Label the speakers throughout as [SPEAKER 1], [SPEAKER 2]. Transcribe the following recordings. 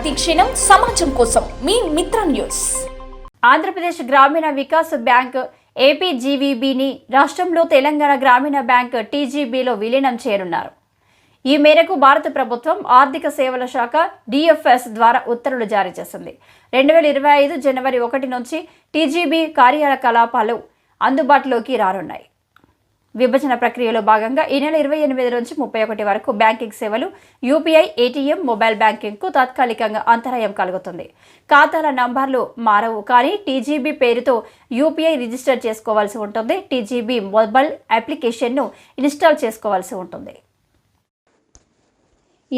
[SPEAKER 1] ప్రతిక్షణం సమాజం కోసం మీ మిత్ర న్యూస్.
[SPEAKER 2] ఆంధ్రప్రదేశ్ గ్రామీణ వికాస్ బ్యాంక్ ఏపీజీవీబీని రాష్ట్రంలో తెలంగాణ గ్రామీణ బ్యాంక్ టీజీబీలో విలీనం చేయనున్నారు. ఈ మేరకు భారత ప్రభుత్వం ఆర్థిక సేవల శాఖ డిఎఫ్ఎస్ ద్వారా ఉత్తర్వులు జారీ చేసింది. రెండు వేల ఇరవై ఐదు జనవరి ఒకటి నుంచి టీజీబీ కార్యకలాపాలు అందుబాటులోకి రానున్నాయి. విభజన ప్రక్రియలో భాగంగా ఈ నెల ఇరవై ఎనిమిది నుంచి ముప్పై ఒకటి వరకు బ్యాంకింగ్ సేవలు యూపీఐ ఏటీఎం మొబైల్ బ్యాంకింగ్కు తాత్కాలికంగా అంతరాయం కలుగుతుంది. ఖాతాల నంబర్లు మారవు కానీ టీజీబీ పేరుతో యూపీఐ రిజిస్టర్ చేసుకోవాల్సి ఉంటుంది. టీజీబీ మొబైల్ అప్లికేషన్ను ఇన్స్టాల్ చేసుకోవాల్సి ఉంటుంది.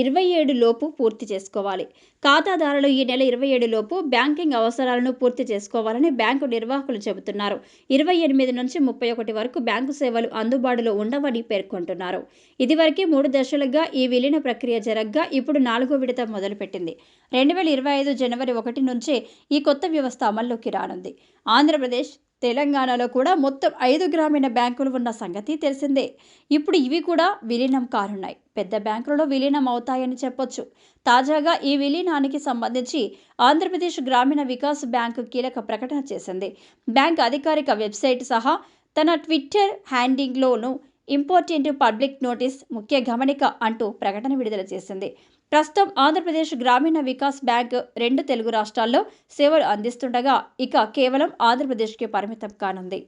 [SPEAKER 2] ఇరవై ఏడు లోపు పూర్తి చేసుకోవాలి. ఖాతాదారులు ఈ నెల ఇరవై ఏడు లోపు బ్యాంకింగ్ అవసరాలను పూర్తి చేసుకోవాలని బ్యాంకు నిర్వాహకులు చెబుతున్నారు. ఇరవై ఎనిమిది నుంచి ముప్పై ఒకటి వరకు బ్యాంకు సేవలు అందుబాటులో ఉండవని పేర్కొంటున్నారు. ఇదివరకే మూడు దశలుగా ఈ విలీన ప్రక్రియ జరగ్గా ఇప్పుడు నాలుగో విడత మొదలుపెట్టింది. రెండు వేల ఇరవై ఐదు జనవరి ఒకటి నుంచే ఈ కొత్త వ్యవస్థ అమల్లోకి రానుంది. ఆంధ్రప్రదేశ్ తెలంగాణలో కూడా మొత్తం ఐదు గ్రామీణ బ్యాంకులు ఉన్న సంగతి తెలిసిందే. ఇప్పుడు ఇవి కూడా విలీనం కానున్నాయి. పెద్ద బ్యాంకులలో విలీనం అవుతాయని చెప్పొచ్చు. తాజాగా ఈ విలీనానికి సంబంధించి ఆంధ్రప్రదేశ్ గ్రామీణ వికాస్ బ్యాంకు కీలక ప్రకటన చేసింది. బ్యాంక్ అధికారిక వెబ్సైట్ సహా తన ట్విట్టర్ హ్యాండింగ్లోనూ ఇంపార్టెంట్ పబ్లిక్ నోటీస్ ముఖ్య గమనిక అంటూ ప్రకటన విడుదల చేసింది. ప్రస్తుతం ఆంధ్రప్రదేశ్ గ్రామీణ వికాస్ బ్యాంక్ రెండు తెలుగు రాష్ట్రాల్లో సేవలు అందిస్తుండగా ఇక కేవలం ఆంధ్రప్రదేశ్కి పరిమితం కానుంది.